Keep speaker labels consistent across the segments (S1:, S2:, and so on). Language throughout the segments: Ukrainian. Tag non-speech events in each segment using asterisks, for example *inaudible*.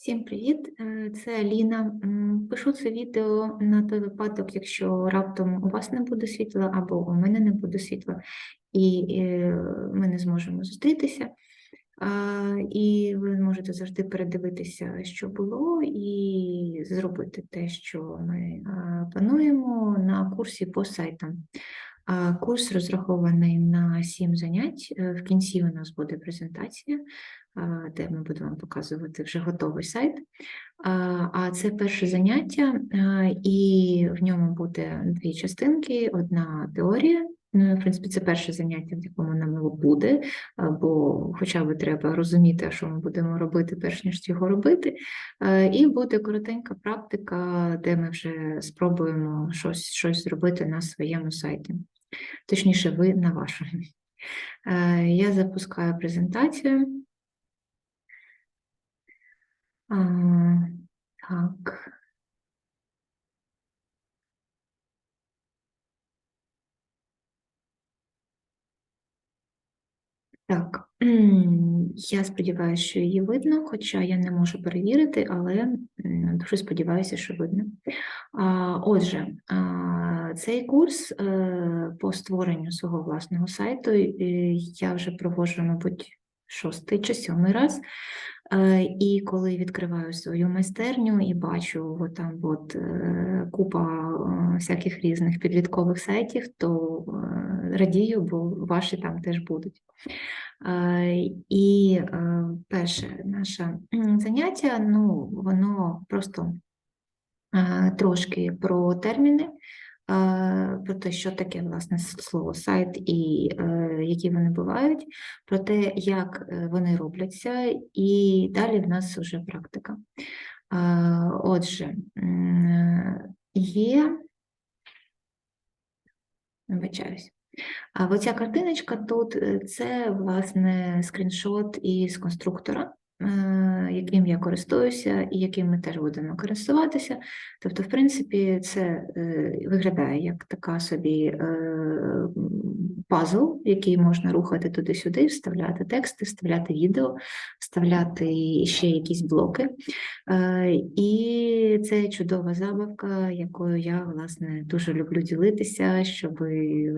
S1: Всім привіт! Е, Це Аліна. Пишу це відео на той випадок, якщо раптом у вас не буде світла або у мене не буде світла, і е, ми не зможемо зустрітися. І ви можете завжди передивитися, що було, і зробити те, що ми плануємо на курсі по сайтам. Курс розрахований на 7 занять. Е, В кінці у нас буде презентація, де ми будемо показувати вже готовий сайт. А, це перше заняття, і в ньому буде дві частинки: одна теорія. Ну, в принципі, це перше заняття, в якому нам буде, бо хоча б треба розуміти, що ми будемо робити, перш ніж його робити. І буде коротенька практика, де ми вже спробуємо щось, щось зробити на своєму сайті. Точніше, ви на вашому. Я запускаю презентацію. А, Так. Так, я сподіваюся, що її видно, хоча я не можу перевірити, але дуже сподіваюся, що видно. Отже, цей курс е, по створенню свого власного сайту е, я вже проводжу, мабуть, шостий чи сьомий раз. Е, І коли відкриваю свою майстерню і бачу от там от е, купа е, всяких різних підліткових сайтів, то радію, бо ваші там теж будуть. І перше наше заняття, ну, воно просто трошки про терміни, про те, що таке власне слово сайт і е, які вони бувають, про те, як е, вони робляться, і далі в нас вже практика. Отже, є, вибачаюсь. А оця картиночка тут е, це, власне, скріншот із конструктора, яким я користуюся і яким ми теж будемо користуватися. Тобто, в принципі, це е, виглядає як така собі е, пазл, який можна рухати туди-сюди, вставляти тексти, вставляти відео, вставляти ще якісь блоки. Е, І це чудова забавка, якою я, власне, дуже люблю ділитися, щоб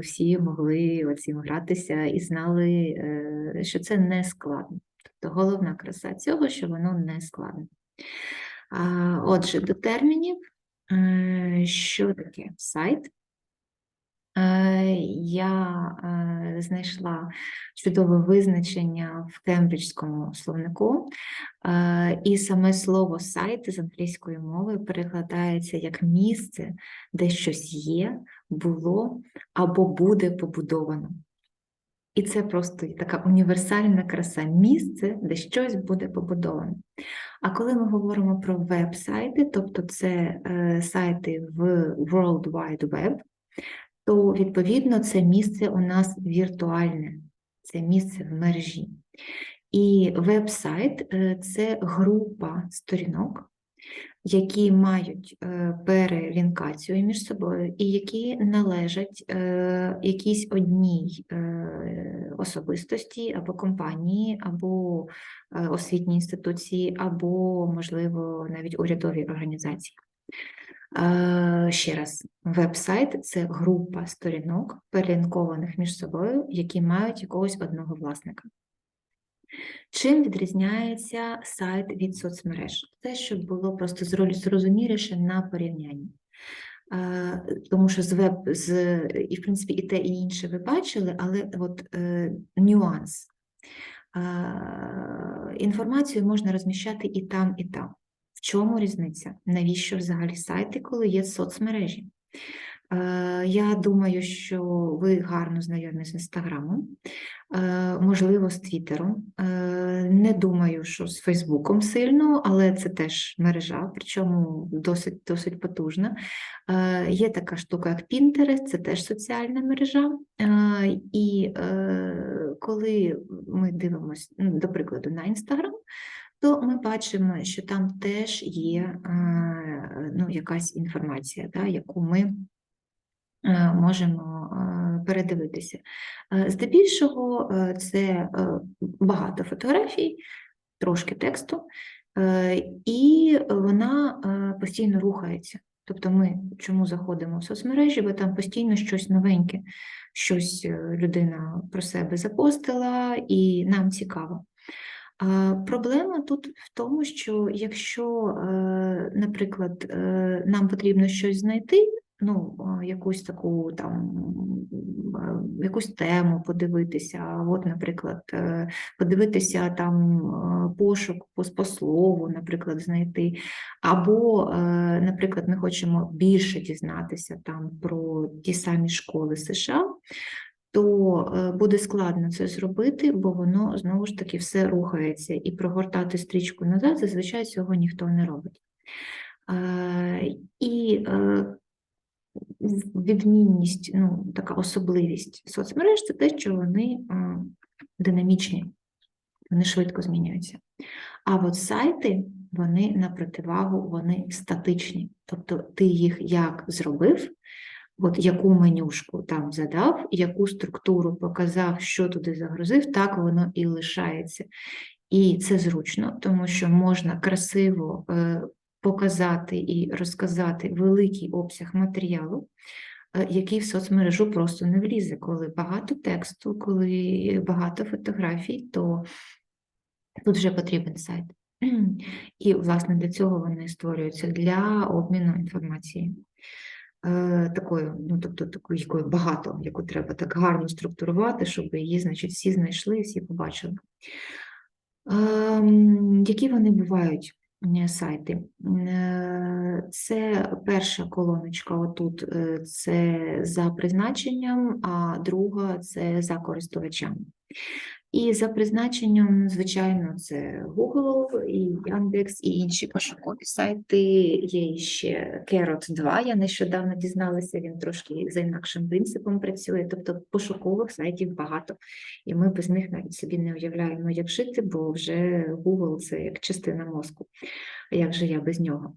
S1: всі могли оцім гратися і знали, е, що це не складно. Тобто головна краса цього, що воно не складно. А, Отже, до термінів, Е, що таке сайт? Е, Я е, знайшла чудове визначення в кембриджському словнику, і саме слово сайт з англійської мови перекладається як місце, де щось є, було або буде побудовано. І це просто така універсальна краса місце, де щось буде побудовано. А коли ми говоримо про веб-сайти, тобто це е, сайти в World Wide Web, то відповідно це місце у нас віртуальне, це місце в мережі. І веб-сайт е, це група сторінок, які мають е, перелінкацію між собою і які належать е, якійсь одній е, особистості або компанії, або освітній інституції, або, можливо, навіть урядовій організації. Ще раз, веб-сайт це група сторінок, перелінкованих між собою, які мають якогось одного власника. Чим відрізняється сайт від соцмереж? Це щоб було просто зрозуміліше на порівнянні. Тому що з веб, з, і в принципі і те, і інше ви бачили, але от е, нюанс. Е, Інформацію можна розміщати і там, і там. В чому різниця? Навіщо взагалі сайти, коли є соцмережі? Е, Я думаю, що ви гарно знайомі з Інстаграмом, е, можливо, з Твіттером. Е, Не думаю, що з Фейсбуком сильно, але це теж мережа, причому досить, досить потужна. Є така штука, як Pinterest, це теж соціальна мережа. І коли ми дивимося, ну, до прикладу, на Інстаграм, то ми бачимо, що там теж є ну, якась інформація, да, яку ми можемо е, передивитися. Е, Здебільшого е, це е, багато фотографій, трошки тексту, Е, І вона е, постійно рухається. Тобто ми чому заходимо в соцмережі, бо там постійно щось новеньке, щось е, людина про себе запостила, і нам цікаво. Проблема тут в тому, що якщо, е, наприклад, е, нам потрібно щось знайти, ну, якусь таку там якусь тему подивитися, от, наприклад, е, подивитися там пошук по, по слову, наприклад, знайти, або, е, наприклад, ми хочемо більше дізнатися там про ті самі школи США, то е, буде складно це зробити, бо воно знову ж таки все рухається, і прогортати стрічку назад зазвичай цього ніхто не робить. І відмінність, ну, така особливість соцмереж це те, що вони динамічні, вони швидко змінюються. А от сайти, вони на противагу, вони статичні. Тобто ти їх як зробив, от яку менюшку там задав, яку структуру показав, що туди загрузив, так воно і лишається. І це зручно, тому що можна красиво е, показати і розказати великий обсяг матеріалу, е, який в соцмережу просто не влізе. Коли багато тексту, коли багато фотографій, то тут вже потрібен сайт. І, власне, для цього вони створюються для обміну інформацією. Е, такою, ну тобто такою, якою багато, яку треба так гарно структурувати, щоб її, значить, всі знайшли, всі побачили. Ем, Які вони бувають? Е, Сайти. Е, Це перша колоночка, отут е, це за призначенням, а друга це за користувачами. І за призначенням, звичайно, це Google, і Яндекс, і інші пошукові сайти. Є ще Carrot 2, я нещодавно дізналася, він трошки за інакшим принципом працює, тобто пошукових сайтів багато. І ми без них навіть собі не уявляємо, як жити, бо вже Google це як частина мозку. А як же я без нього?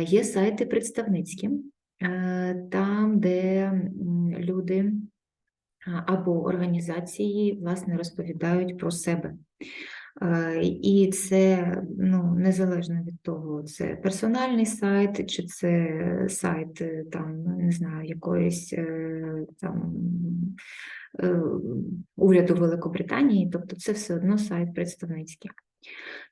S1: Є сайти представницькі, е, там, де люди або організації власне розповідають про себе. І це ну, незалежно від того, це персональний сайт, чи це сайт е, там, не знаю, якоїсь е, там е, уряду Великобританії, тобто це все одно сайт представницький.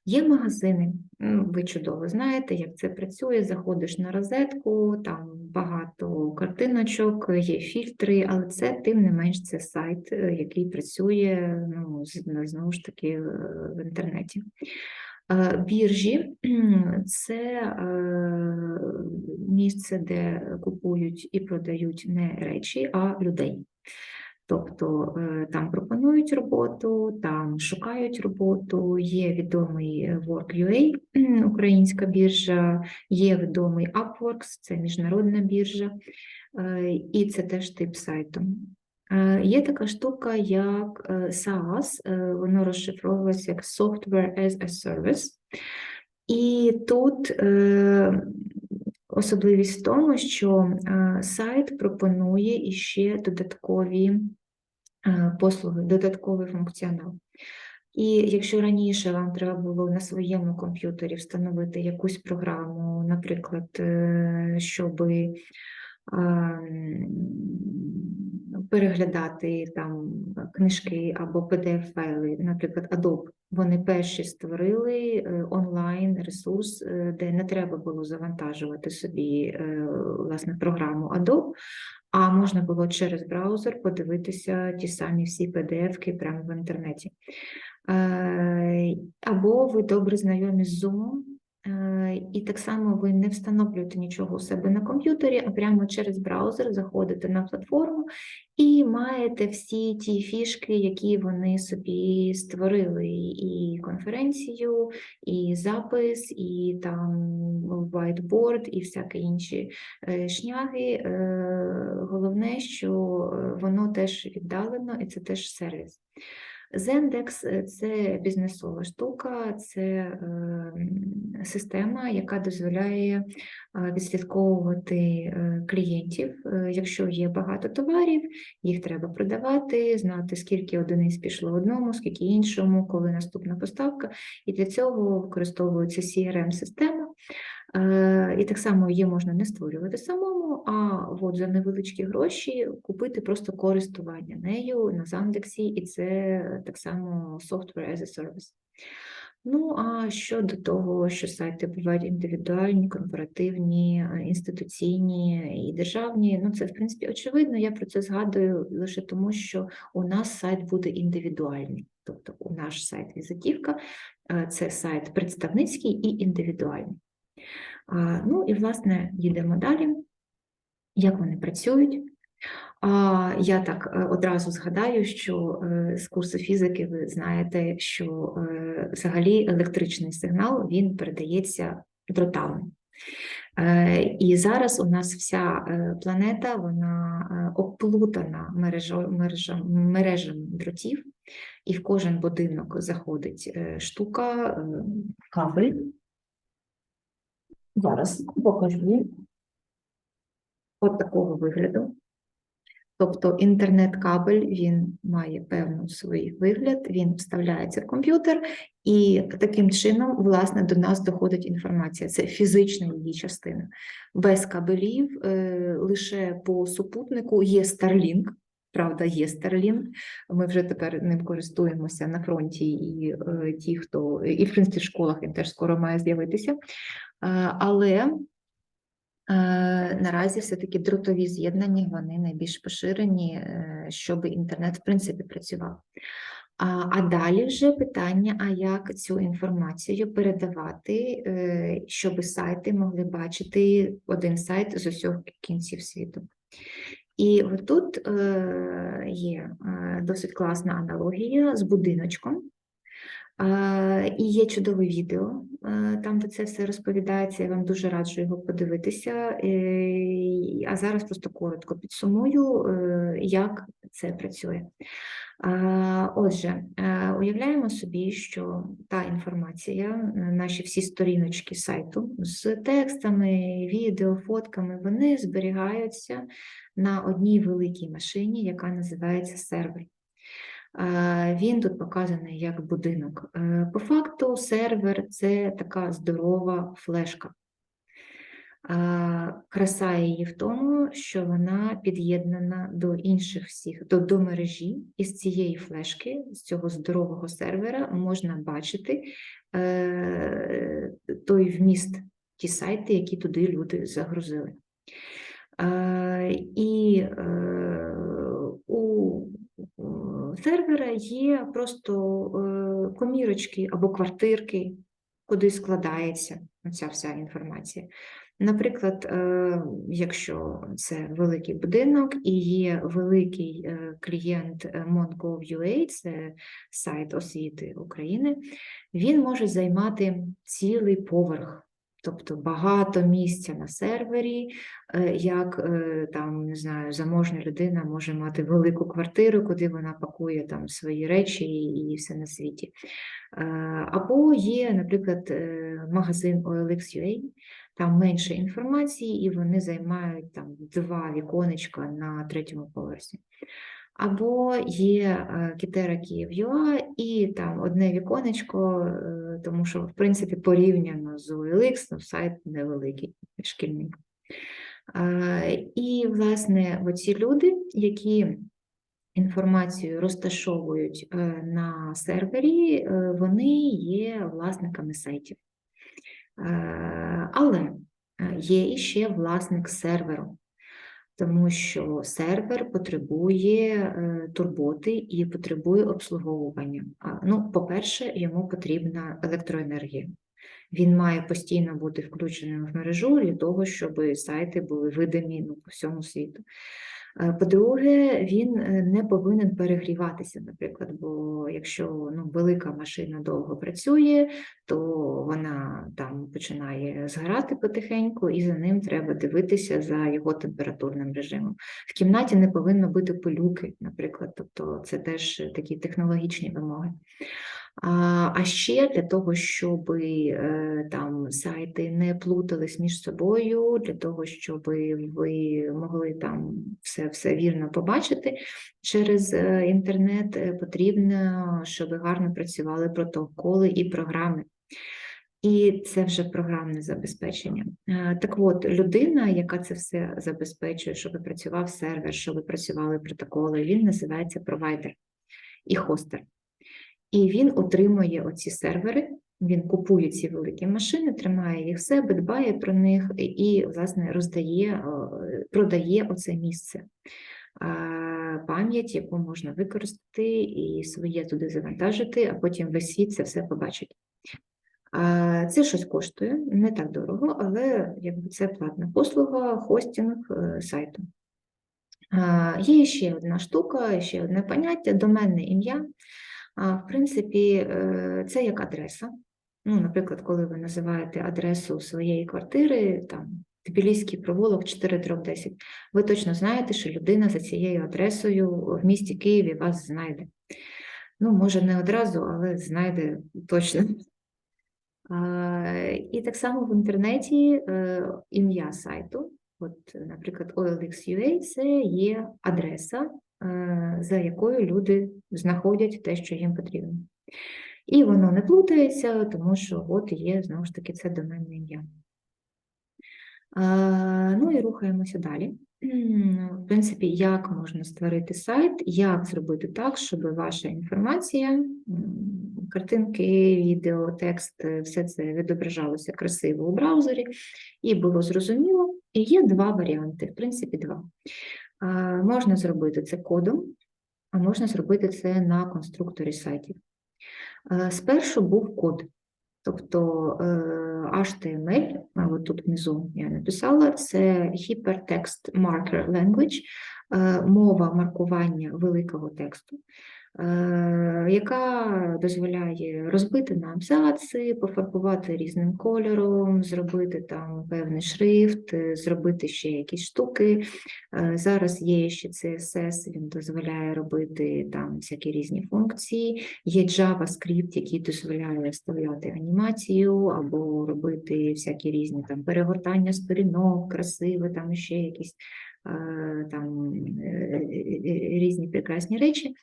S1: Є магазини, ну, ви чудово знаєте, як це працює. Заходиш на розетку, там багато картиночок, є фільтри, але це тим не менш це сайт, е, який працює ну, знову ж таки е, в інтернеті. Е, Біржі *clears throat* це місце, де купують і продають не речі, а людей. Тобто е, там пропонують роботу, там шукають роботу, є відомий е, Work.ua, *clears throat* українська біржа, є відомий Upworks, це міжнародна біржа, е, і це теж тип сайту. Є така штука, як SaaS, воно розшифровується як Software as a Service. І тут особливість в тому, що е, сайт пропонує іще додаткові е, послуги, додатковий функціонал. І якщо раніше вам треба було на своєму комп'ютері встановити якусь програму, наприклад, щоби. щоб переглядати там книжки або PDF-файли, наприклад, Adobe, вони перші створили е, онлайн ресурс, е, де не треба було завантажувати собі е, власне програму Adobe, а можна було через браузер подивитися ті самі всі PDF-ки прямо в інтернеті. Або ви добре знайомі з Zoom, і так само ви не встановлюєте нічого у себе на комп'ютері, а прямо через браузер заходите на платформу і маєте всі ті фішки, які вони собі створили, і конференцію, і запис, і там whiteboard, і всякі інші е, шняги. Е, Головне, що е, воно теж віддалено, і це теж сервіс. Зендекс це бізнесова штука, це е, система, яка дозволяє е, відслідковувати е, клієнтів. Якщо є багато товарів, їх треба продавати, знати, скільки одиниць пішло одному, скільки іншому, коли наступна поставка. І для цього використовується CRM-система. Е, І так само її можна не створювати самому, а от за невеличкі гроші купити просто користування нею на Зандексі, і це так само software as a service. Ну, а щодо того, що сайти бувають індивідуальні, корпоративні, е, інституційні і державні, ну це в принципі очевидно. Я про це згадую лише тому, що у нас сайт буде індивідуальний. Тобто у наш сайт візитівка е, це сайт представницький і індивідуальний. Ну і власне їдемо далі. Як вони працюють? Я так е, одразу згадаю, що е, з курсу фізики ви знаєте, що е, взагалі електричний сигнал він передається дротами. І зараз у нас вся планета вона оплутана мережами дротів, і в кожен будинок заходить штука, кабель. Зараз покажу. От такого вигляду. Тобто інтернет-кабель він має певний свій вигляд, він вставляється в комп'ютер, і таким чином, власне, до нас доходить інформація. Це фізична її частина. Без кабелів е, лише по супутнику є Starlink. Правда, є Starlink. Ми вже тепер ним користуємося на фронті, і е, ті, хто і в принципі в школах він теж скоро має з'явитися. Але Е, Наразі все-таки дротові з'єднання вони найбільш поширені, е, щоб інтернет в принципі працював. А, а далі вже питання: а як цю інформацію передавати, щоб сайти могли бачити один сайт з усіх кінців світу. І тут е, є е, досить класна аналогія з будиночком. Е, І є чудове відео, там, де це все розповідається. Я вам дуже раджу його подивитися. А зараз просто коротко підсумую, як це працює. Отже, е, уявляємо собі, що та інформація, е, наші всі сторіночки сайту з текстами, відео, фотками, вони зберігаються на одній великій машині, яка називається сервер. Він тут показаний як будинок. Е, По факту, сервер це така здорова флешка. Краса її в тому, що вона під'єднана до інших всіх, до, до мережі, і з цієї флешки, з цього здорового сервера, можна бачити е, той вміст, ті сайти, які туди люди загрузили. Е, І е, у сервера є просто е, комірочки або квартирки, куди складається ця вся інформація. Наприклад, е, якщо це великий будинок і є великий е, клієнт MonGov.ua, це сайт освіти України, він може займати цілий поверх. Тобто багато місця на сервері, е, як е, там, не знаю, заможна людина може мати велику квартиру, куди вона пакує там свої речі і все на світі. Е, Або є, наприклад, магазин OLX.ua, там менше інформації, і вони займають там два віконечка на третьому поверсі. Або є е, Кітера Київ.ua і там одне віконечко, е, тому що, в принципі, порівняно з OLX, ну, сайт невеликий, шкільний. Е, І, власне, оці люди, які інформацію розташовують на сервері, вони є власниками сайтів. Але є іще власник серверу тому що сервер потребує е, турботи і потребує обслуговування. А, Ну, по-перше, йому потрібна електроенергія. Він має постійно бути включеним в мережу для того, щоб сайти були видимі ну, по всьому світу. Е, По-друге, він е, не повинен перегріватися, наприклад, бо якщо ну, велика машина довго працює, то вона там починає згорати потихеньку, і за ним треба дивитися за його температурним режимом. В кімнаті не повинно бути пилюки, наприклад, тобто це теж такі технологічні вимоги. А ще для того, щоб е, там сайти не плутались між собою, для того, щоб ви могли там все, все вірно побачити через е, інтернет, е, потрібно, щоб гарно працювали протоколи і програми. І це вже програмне забезпечення. Так от, людина, яка це все забезпечує, щоб працював сервер, щоб працювали протоколи, він називається провайдер і хостер. І він отримує оці сервери, він купує ці великі машини, тримає їх в себе, дбає про них і, власне, роздає, е, продає оце місце. Пам'ять, яку можна використати і своє туди завантажити, а потім весь світ це все побачить. Це щось коштує, не так дорого, але якби це платна послуга, хостинг е, сайту. Є ще одна штука, ще одне поняття доменне ім'я. В принципі, е, це як адреса. Ну, Наприклад, коли ви називаєте адресу своєї квартири, там Тбіліський провулок 4-10, ви точно знаєте, що людина за цією адресою в місті Києві вас знайде. Ну, може, не одразу, але знайде точно. І так само в інтернеті е, ім'я сайту, от, наприклад, OLX.ua – це є адреса, за якою люди знаходять те, що їм потрібно. І воно не плутається, тому що от є, знову ж таки, це доменне ім'я. Ну і рухаємося далі. В принципі, як можна створити сайт, як зробити так, щоб ваша інформація, картинки, відео, текст, е, все це відображалося красиво у браузері і було зрозуміло. І є два варіанти, в принципі, два. Можна зробити це кодом, а можна зробити це на конструкторі сайтів. Е, Спершу був код, тобто е, HTML, от тут внизу я написала, це Hypertext Marker Language, е, мова маркування великого тексту, яка дозволяє розбити на абзаци, пофарбувати різним кольором, зробити там певний шрифт, е, зробити ще якісь штуки. Е, Зараз є ще CSS, він дозволяє робити там всякі різні функції. Є JavaScript, який дозволяє вставляти анімацію або робити всякі різні там перегортання сторінок, красиве, там ще якісь е, там е, е, різні прекрасні речі.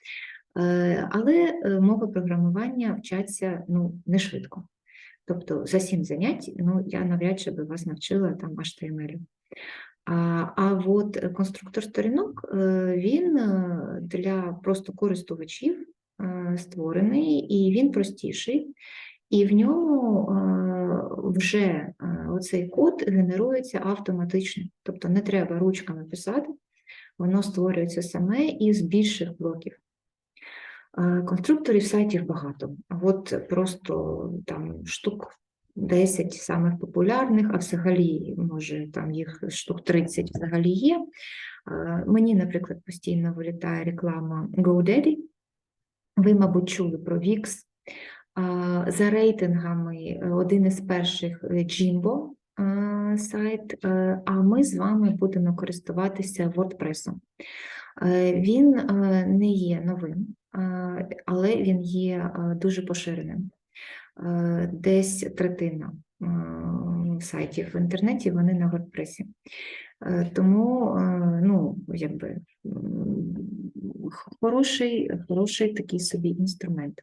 S1: Е, Але е, мови програмування вчаться ну, не швидко. Тобто за сім занять ну, я навряд чи би вас навчила там HTML. А, а от конструктор сторінок, е, він для просто користувачів створений, і він простіший, і в ньому вже оцей код генерується автоматично, тобто не треба ручками писати, воно створюється саме із більших блоків. Конструкторів сайтів багато, от просто там штук 10 самих популярних, а взагалі, може, там їх штук 30 взагалі є. Мені, наприклад, постійно вилітає реклама GoDaddy. Ви, мабуть, чули про Wix. Е, За рейтингами е, один із перших е, Jimbo сайт, е, а ми з вами будемо користуватися WordPress. Він не є новим, але він є е, дуже поширеним. Е, Десь третина е, сайтів в інтернеті вони на WordPress. Е, Тому е, ну, якби, хороший, хороший такий собі інструмент.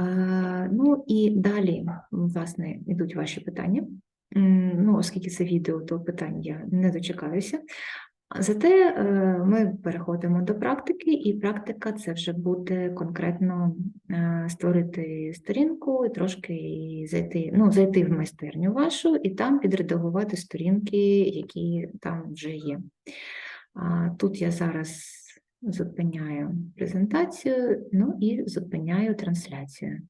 S1: Е, Ну і далі, власне, йдуть ваші питання. Ну, оскільки це відео, то питань я не дочекаюся. Зате е, ми переходимо до практики, і практика це вже буде конкретно е, створити сторінку і трошки зайти, ну, зайти в майстерню вашу і там підредагувати сторінки, які там вже є. Тут я зараз зупиняю презентацію, ну і зупиняю трансляцію.